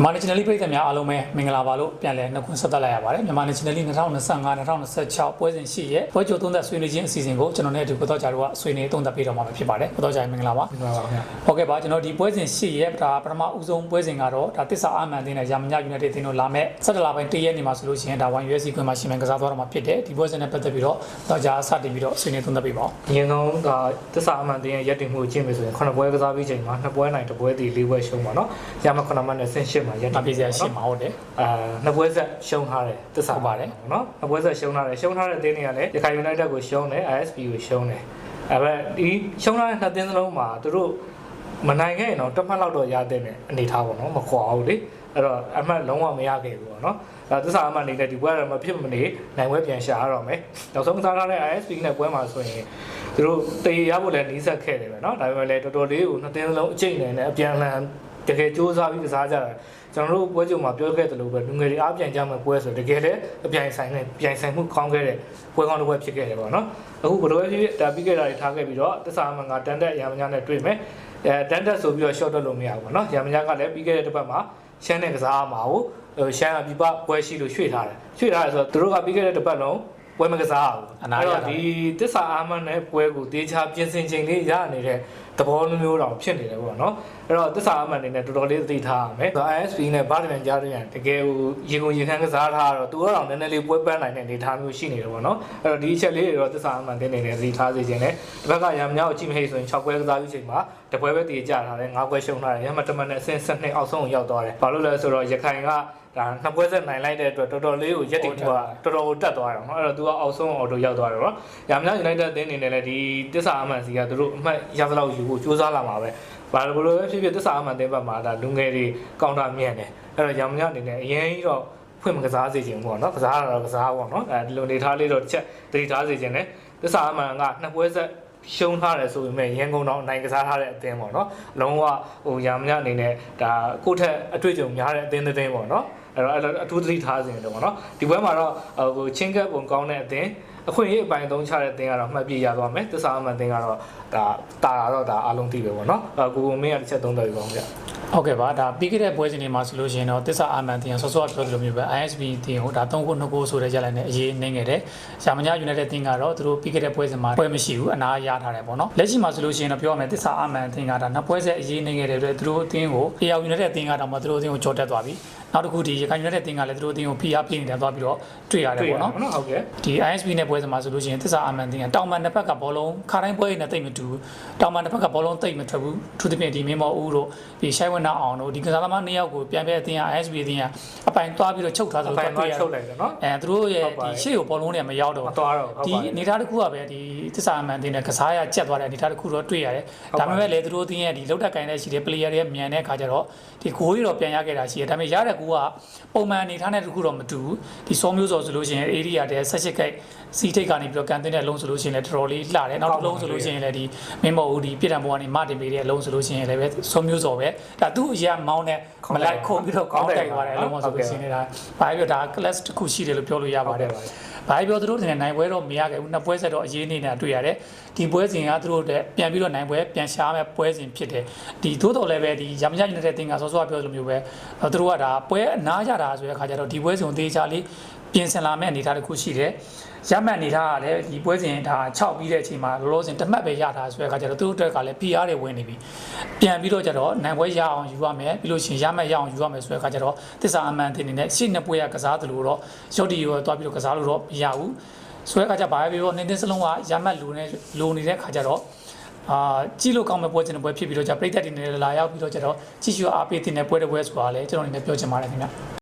မြန်မာ National League ပြည်သက်များအားလုံးပဲမင်္ဂလာပါလို့ပြန်လည်နှုတ်ခွန်းဆက်သလိုက်ရပါတယ်မြန်မာ National League 2025-2026ပွဲစဉ်ရှိရဲ့ပွဲကြိုသုံးသက်ဆွေးနွေးခြင်းအစီအစဉ်ကိုကျွန်တော်နဲ့အတူကိုတော့ကြတော့ဆွေးနွေးသုံးသပ်ပေးတော့မှာဖြစ်ပါတယ်ကိုတော့ကြမင်္ဂလာပါမင်္ဂလာပါခင်ဗျာဟုတ်ကဲ့ပါကျွန်တော်ဒီပွဲစဉ်ရှိရဲ့ဒါပထမဦးဆုံးပွဲစဉ်ကတော့ဒါတစ္ဆာအာမန်တင်းနဲ့ရာမည United တင်းတို့လာမဲ့17လပိုင်းတရက်နေမှာဆိုလို့ရှိရင်ဒါ 1USC ကွင်းမှာရှင်မန်ကစားသွားတော့မှာဖြစ်တယ်ဒီပွဲစဉ်နဲ့ပတ်သက်ပြီးတော့တော့ကြစတင်ပြီးတော့ဆွေးနွေးသုံးသပ်ပေးပါဦးအရင်ဆုံးကသစ္စာအမှန်တင်းရဲ့ရက်တင်မှုကိုကြည့်မယ်ဆိုရင်ခုနှစ်ပွဲကစားပြီးချိန်မှာနှစ်ပွဲနိုင်တစ်ပွဲတည်လေးပွဲရှုံးပါတော့ရမခုနှစ်မှတ်နဲ့ဆင့်ရှစ်မှာရက် ဒါပြည့်စရာရှိမှာဟုတ်တယ် အာနှစ်ပွဲဆက်ရှုံးထားတယ်သစ္စာ ဟုတ်ပါတယ် နော်နှစ်ပွဲဆက်ရှုံးထားတယ်ရှုံးထားတဲ့တင်းတွေကလည်းရခိုင် United ကိုရှုံးတယ် ISP ကိုရှုံးတယ်အဲ့ပဲဒီရှုံးထားတဲ့နှစ်တင်းစလုံးမှာသူတို့မနိုင်ခဲ့ရင်တော့တစ်မှတ်လောက်တော့ရတဲ့နဲ့အနေထားပေါ့နော်မခွာဘူးလေအဲ့တော့အမှတ်လုံးဝမရခဲ့ဘူးပေါ့နော်အဲသစ္စာအမှန်နေတဲ့ဒီပွဲကတော့မဖြစ်မနေနိုင်ပွဲပြန်ရှာရတော့မယ်နောက်ဆုံးစားထားတဲ့ ISP နဲ့ပွဲမှာဆိုရင်သူတို့တေးရဖို့လည်းနီးစပ်ခဲ့တယ်ပဲเนาะဒါပေမဲ့လည်းတော်တော်လေးကိုနှစ်တင်းစလုံးအကျိတ်နေနဲ့အပြန်အလှန်တကယ်စူးစမ်းပြီးကစားကြတာ ကျွန်တော်တို့ပွဲကြုံမှာပြောခဲ့သလိုပဲလူငယ်တွေအားပြန်ကြမဲ့ပွဲဆိုတကယ်လည်းအပြိုင်ဆိုင်နဲ့ပြိုင်ဆိုင်မှုကောင်းခဲ့တဲ့ပွဲကောင်းတစ်ပွဲဖြစ်ခဲ့တယ်ပေါ့နော်အခုဘယ်လိုဖြစ်ဒါပြီးခဲ့တာတွေထားခဲ့ပြီးတော့တစ္ဆာအမှန်ကတန်တက်ရမညာနဲ့တွေ့မယ်အဲတန်တက်ဆိုပြီးတော့ short တက်လို့မရဘူးပေါ့နော်ရမညာကလည်းပြီးခဲ့တဲ့တစ်ပတ်မှာရှမ်းနဲ့ကစားမှာကိုရှမ်းကပြပပွဲရှိလို့ရွှေ့ထားတယ်ရွှေ့ထားတယ်ဆိုတော့သူတို့ကပြီးခဲ့တဲ့တစ်ပတ်လုံးပွဲမကစားဘူးအဲ့တော့ဒီတစ္ဆာအာမန်နဲ့ပွဲကိုတေချာပြင်ဆင်ချိန်လေးရနေတဲ့ သဘောမျိုးတောင်ဖြစ်နေတယ်ပေါ့နော်အဲ့တော့တစ္ဆာအာမန်နေနဲ့တော်တော်လေးသိထားရမယ်။ ISP နဲ့ဗားတန်ကြားတဲ့တကယ်ကိုရေကုန်ရေခမ်းကစားထားတော့သူကတော့နည်းနည်းလေးပွဲပန်းနိုင်တဲ့အနေအထားမျိုးရှိနေတယ်ပေါ့နော်။အဲ့တော့ဒီအချက်လေးတွေတော့တစ္ဆာအာမန်တင်းနေနဲ့သိထားစေခြင်းနဲ့ဒီဘက်ကရမများကိုကြည့်မဟိဆိုရင်6ပွဲကစားပြီးချိန်မှာတပွဲပဲတည်ကြထားတယ်၅ပွဲရှုံးထားတယ်ရမတမန်နဲ့အဆင့်7နှစ်အောက်ဆုံးကိုရောက်သွားတယ်။ဘာလို့လဲဆိုတော့ရခိုင်ကဒါနှစ်ပွဲဆက်နိုင်လိုက်တဲ့အတွက်တော်တော်လေးကိုရက်တင်ကတော်တော်ကိုတက်သွားတယ်နော်အဲ့တော့သူကအောက်ဆုံးအော်တိုရောက်သွားတယ်နော်။ရမများ United အသင်းအနေနဲ့လည်းဒီတစ္ဆာအာမန်စီကသူတို့အမှတ်ရသလောက်ယူဖို့စူးစမ်းလာမှာပဲ။ဘာလို့လဲဖြစ်ဖြစ်တစ္ဆာအာမန်တင်းဘက်မှာဒါလူငယ်တွေကောင်တာမြင်တယ်။အဲ့တော့ရမများအနေနဲ့အရင်ကြီးတော့ဖွင့်မကစားစေချင်ဘူးပေါ့နော်။ကစားတော့ကစားပေါ့နော်။အဲဒီလိုနေထားလေးတော့တစ်ချက်သတိထားစေချင်တယ်။တစ္ဆာအာမန်ကနှစ်ပွဲဆက်ရှုံးထားတယ်ဆိုပေမဲ့ရန်ကုန်တော့နိုင်ကစားထားတဲ့အသင်းပေါ့နော်လုံးဝဟိုရာမညအနေနဲ့ဒါကိုယ့်ထက်အတွေ့အကြုံများတဲ့အသင်းတစ်သင်းပေါ့နော်အဲ့တော့အဲ့လိုအထူးသတိထားစေတယ်ပေါ့နော်ဒီပွဲမှာတော့ဟိုချင်းကပ်ပုံကောင်းတဲ့အသင်းအခွင့်အရေးအပိုင်းသုံးချတဲ့အသင်းကတော့မှတ်ပြရသွားမယ်သစ္စာအမှန်အသင်းကတော့ဒါတာတာတော့ဒါအားလုံးသိပဲပေါ့နော်အကိုကိုမင်းကတစ်ချက်သုံးသပ်ပြီးပါဦးဗျဟုတ်ကဲ့ပါဒါပြီးခဲ့တဲ့ပွဲစဉ်တွေမှာဆိုလို့ရှိရင်တော့တစ္ဆာအာမန်တင်ဆော့ဆော့ပြောသလိုမျိုးပဲ ISB တင်ဟိုဒါ3ခု2ခုဆိုတဲ့ကြလိုက်နေအရေးနေငယ်တယ်။ရှာမညာ United တင်ကတော့သူတို့ပြီးခဲ့တဲ့ပွဲစဉ်မှာပွဲမရှိဘူးအနာရထားတယ်ပေါ့နော်။လက်ရှိမှာဆိုလို့ရှိရင်တော့ပြောရမယ်တစ္ဆာအာမန်တင်ကဒါနှစ်ပွဲဆက်အရေးနေငယ်တဲ့အတွက်သူတို့အသင်းကို AR United တင်ကတော့မှသူတို့အသင်းကိုကြော်တက်သွားပြီ။နောက်တစ်ခုဒီရခိုင် United တင်ကလည်းသူတို့အသင်းကို PR ပြနေတာသွားပြီးတော့တွေ့ရတယ်ပေါ့နော်။နော်ဟုတ်ကဲ့ဒီ ISB နဲ့ပွဲစဉ်မှာဆိုလို့ရှိရင်သစ္စာအာမန်တင်ကတောင်မန်တစ်ဖက်ကဘောလုံးခါတိုင်းပွဲရနဲ့တိတ်မတူဘူးတောင်မန်တစ်ဖက်ကဘောလုံးတိတ်မထွက်ဘူးသူသဖြင့်ဒီမင်းမော်ဦးတို့ဒီရှိုင်းဝနအောင်တို့ဒီကစားသမားနှစ်ယောက်ကိုပြန်ပြအတင်းက ISB အတင်းကအပိုင်သွားပြီးတော့ချုပ်ထားဆိုအတော့ပိုင်းတွေ့တော့ရချုပ်လိုက်တယ်နော်အဲသူတို့ရဲ့ဟုတ်ပါဒီရဲ့ရှေ့ကိုဘောလုံးတွေကမရောက်တော့မသွားတော့ဟုတ်ဒီပါရဲ့အနေထားတစ်ခုကပဲဒီသစ္စာအမှန်တင်တဲ့ကစားရကြက်သွားတဲ့အနေထားတစ်ခုတော့တွေ့ရတယ်ဟုတ်ဒါပါပေမဲ့လည်းသူတို့တင်းရဲ့ဒီလောက်တက်ကိုင်းတဲ့ရှိတဲ့ player တွေမြန်တဲ့အခါကျတော့ဒီဂိုးကြီးတော့ပြန်ရခဲ့တာရှိတယ်ဒါပေမဲ့ရတဲ့ကူကပုံမှန်အနေထားနဲ့တစ်ခုတော့မတူဘူးဒီစောမျိုးစောဆိုလို့ရှိရင် area တဲ့ဆက်ရှစ်ခိုက်စီထိတ်ကနေပြီးတော့ကန်တင်တဲ့အလုံးဆိုလို့ရှိရင်လည်းတော်တော်လေးလှတယ်နောက်တစ်လုံးဆိုလို့ရှိရင်လည်းဒီမင်းမော်ဦးဒီပြည်တံပေါ်ကနေမတင်ပေးတဲ့အလုံးဆိုလို့ရှိရင်လည်းပဲစောမျိုးစောပဲဒါသူ့အရာမောင်းနဲ့မလိုက်ခုံပြီးတော့ကောင်းတိုက်သွားတယ်အလုံးမဆိုလို့ရှိရင်လည်းဒါဘာပြောဒါ class တစ်ခုရှိတယ်လို့ပြောလို့ရပါတယ်ဘာပြောသူတို့တင်နိုင်ပွဲတော့မရခဲ့ဘူးနှစ်ပွဲဆက်တော့အရေးနေနေတာတွေ့ရတယ်ဒီပွဲစဉ်ကသူတို့တဲ့ပြန်ပြီးတော့နိုင်ပွဲပြန်ရှားမဲ့ပွဲစဉ်ဖြစ်တယ်ဒီသို့တော်လည်းပဲဒီရမရနေတဲ့တင်ကစောစောပြောသလိုမျိုးပဲသူတို့ကဒါပွဲအနားကြတာဆိုတဲ့ခါကျတော့ဒီပွဲစဉ်ကိုသေချာလေးပြင်ဆင်လာမဲ့အနေအထားတစ်ခုရှိတယ်ရမှတ်အနေထားကလည်းဒီပွဲစဉ်ဒါ6ပြီးတဲ့အချိန်မှာလောလောဆယ်တစ်မှတ်ပဲရတာဆိုတဲ့ခါကျတော့သူတို့အတွက်ကလည်း PR တွေဝင်နေပြီပြန်ပြီးတော့ကျတော့နိုင်ပွဲရအောင်ယူရမယ်ပြီးလို့ရှိရင်ရမှတ်ရအောင်ယူရမယ်ဆိုတဲ့ခါကျတော့တစ္ဆာအမှန်တင်နေတဲ့ရှေ့နှစ်ပွဲကကစားသလိုတော့ရုပ်တည်ရောတွားပြီးတော့ကစားလို့တော့မရဘူးဆိုတဲ့ခါကျဘာပဲပြောနေတင်းစလုံးကရမှတ်လူနေလူနေတဲ့ခါကျတော့အာကြည့်လို့ကောင်းမဲ့ပွဲစဉ်တစ်ပွဲဖြစ်ပြီးတော့じゃပြိတက်တွေနဲ့လာရောက်ပြီးတော့ကျတော့ကြည့်ရှုအားပေးတဲ့ပွဲတစ်ပွဲဆိုတာလည်းကျွန်တော်အနေနဲ့ပြောချင်ပါတယ်ခင်ဗျ